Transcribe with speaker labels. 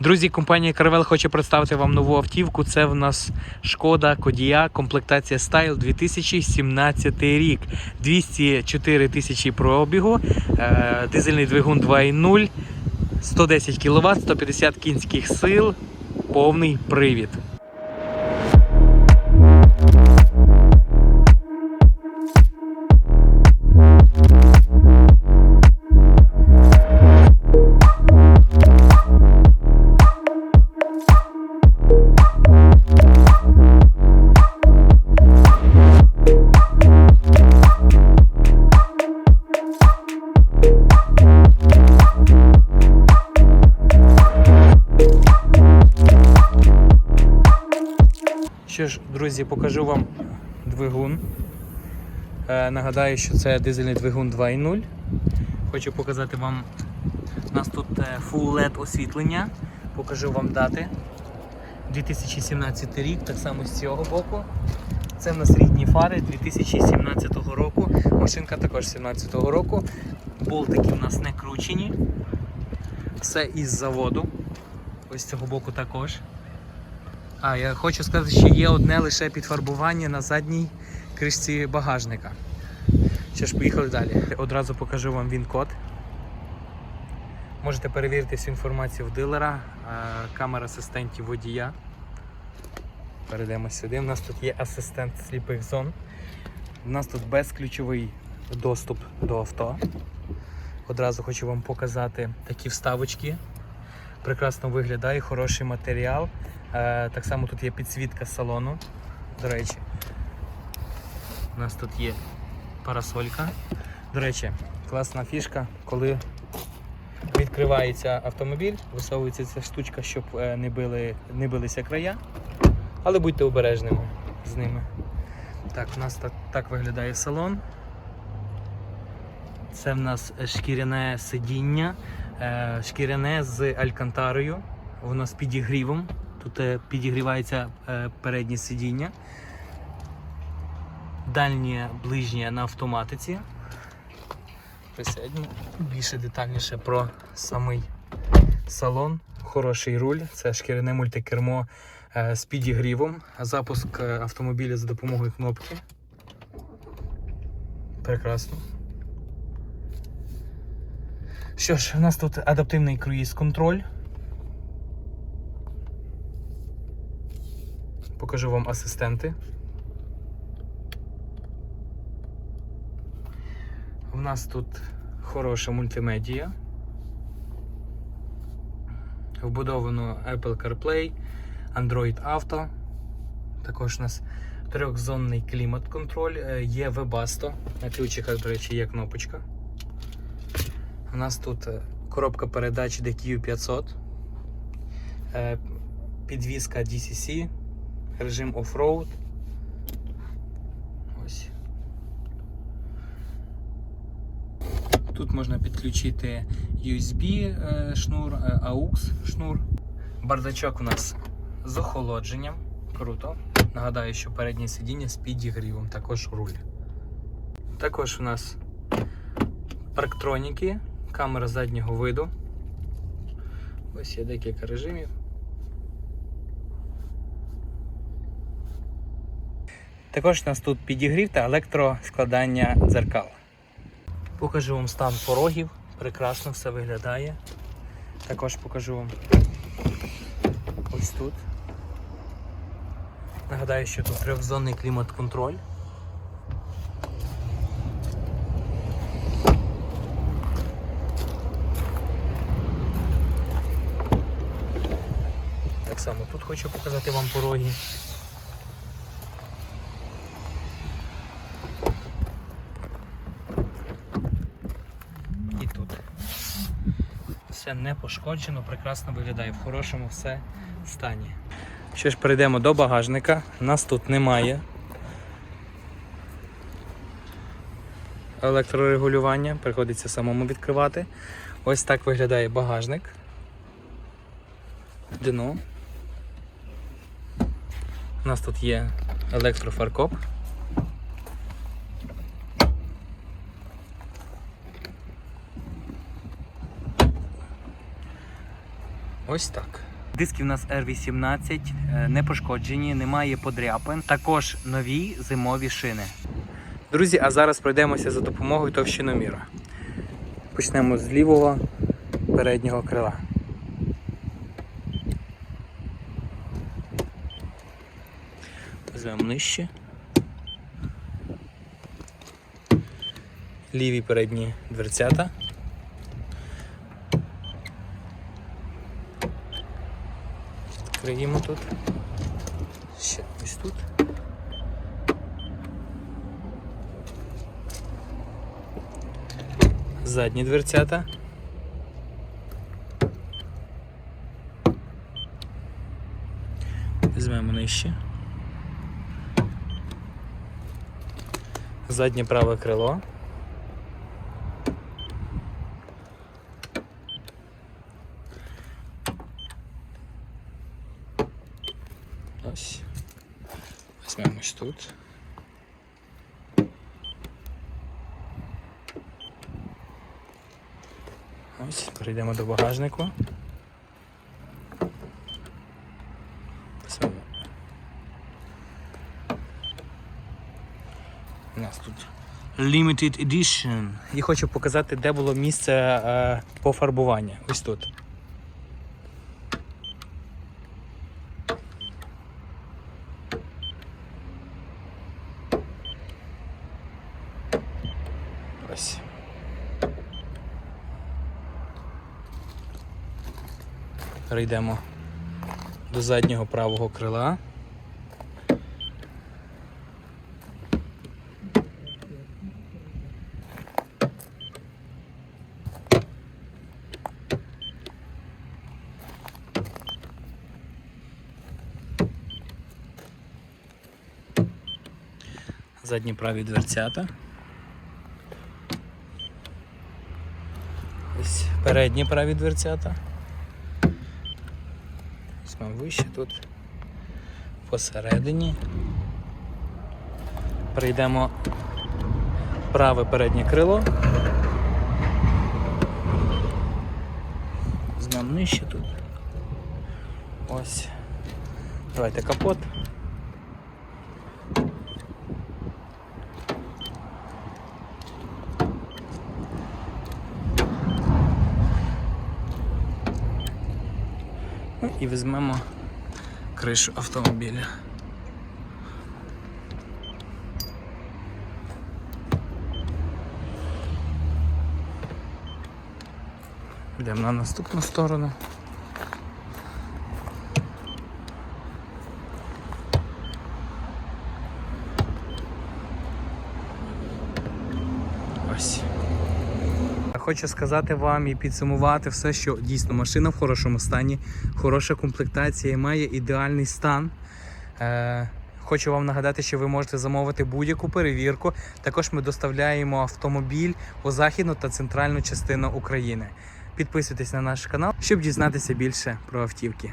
Speaker 1: Друзі, компанія Caravelle хоче представити вам нову автівку. Це в нас шкода Кодія, комплектація Style 2017 рік. 204 тисячі пробігу, е, дизельний двигун 2.0, 110 кВт, 150 кінських сил, повний привід. Що ж, друзі, покажу вам двигун. Е, нагадаю, що це дизельний двигун 2.0. Хочу показати вам. У нас тут е, Full LED освітлення. Покажу вам дати. 2017 рік, так само з цього боку. Це в нас рідні фари 2017 року. Машинка також 2017 року. Болтики в нас не кручені. Все із заводу. Ось з цього боку також. А, я хочу сказати, що є одне лише підфарбування на задній кришці багажника. Що ж, поїхали далі. Одразу покажу вам він-код. Можете перевірити всю інформацію в дилера, камера асистентів водія. Перейдемо сюди. У нас тут є асистент сліпих зон. У нас тут безключовий доступ до авто. Одразу хочу вам показати такі вставочки. Прекрасно виглядає, хороший матеріал. Е, Так само тут є підсвітка салону. До речі, у нас тут є парасолька. До речі, класна фішка, коли відкривається автомобіль, висовується ця штучка, щоб е, не, били, не билися края. Але будьте обережними з ними. Так, у нас так, так виглядає салон. Це в нас шкіряне сидіння, шкіряне з алькантарою, воно з підігрівом. Тут е, підігрівається е, переднє сидіння. Дальнє ближнє на автоматиці. Присядьмо більше детальніше про самий салон. Хороший руль, це шкіряне мультикермо е, з підігрівом, запуск е, автомобіля за допомогою кнопки. Прекрасно. Що ж, у нас тут адаптивний круїз-контроль. Покажу вам асистенти. У нас тут хороша мультимедія. Вбудовано Apple CarPlay, Android Auto. Також у нас трьохзонний клімат-контроль, е, є Webasto. На ключиках, до речі, є кнопочка. У нас тут е, коробка передач DQ500, е, підвізка DCC, режим оффроуд. Ось. Тут можна підключити USB е, шнур, AUX шнур. Бардачок у нас з охолодженням. Круто. Нагадаю, що переднє сидіння з підігрівом, також руль. Також у нас парктроніки, камера заднього виду. Ось є декілька режимів. Також у нас тут підігрів та електроскладання дзеркал. Покажу вам стан порогів. Прекрасно все виглядає. Також покажу вам ось тут. Нагадаю, що тут трьохзонний клімат-контроль. Так само тут хочу показати вам пороги. І тут. Все не пошкоджено, прекрасно виглядає, в хорошому все стані. Що ж, перейдемо до багажника. Нас тут немає електрорегулювання, приходиться самому відкривати. Ось так виглядає багажник. Дно. У нас тут є електрофаркоп. Ось так. Диски в нас R18, е, не пошкоджені, немає подряпин. Також нові зимові шини. Друзі, а зараз пройдемося за допомогою товщиноміра. Почнемо з лівого переднього крила. Нижче. Ліві передні дверцята. Відкриємо тут. Ще ось тут. Задні дверцята. Візьмемо нижче. Заднє праве крило. Ось. Ось тут. Ось, перейдемо до багажнику. Візьмемо. У нас тут Limited Edition. І хочу показати, де було місце е, пофарбування. Ось тут. Ось. Перейдемо до заднього правого крила. Задні праві дверцята. Ось передні праві дверцята. Візьмемо вище тут. Посередині. Прийдемо праве переднє крило. Візьмемо нижче тут. Ось. Давайте капот. Ну, і візьмемо кришу автомобіля. Йдемо на наступну сторону. Ось. Хочу сказати вам і підсумувати все, що дійсно машина в хорошому стані, хороша комплектація має ідеальний стан. Е, Хочу вам нагадати, що ви можете замовити будь-яку перевірку. Також ми доставляємо автомобіль у західну та центральну частину України. Підписуйтесь на наш канал, щоб дізнатися більше про автівки.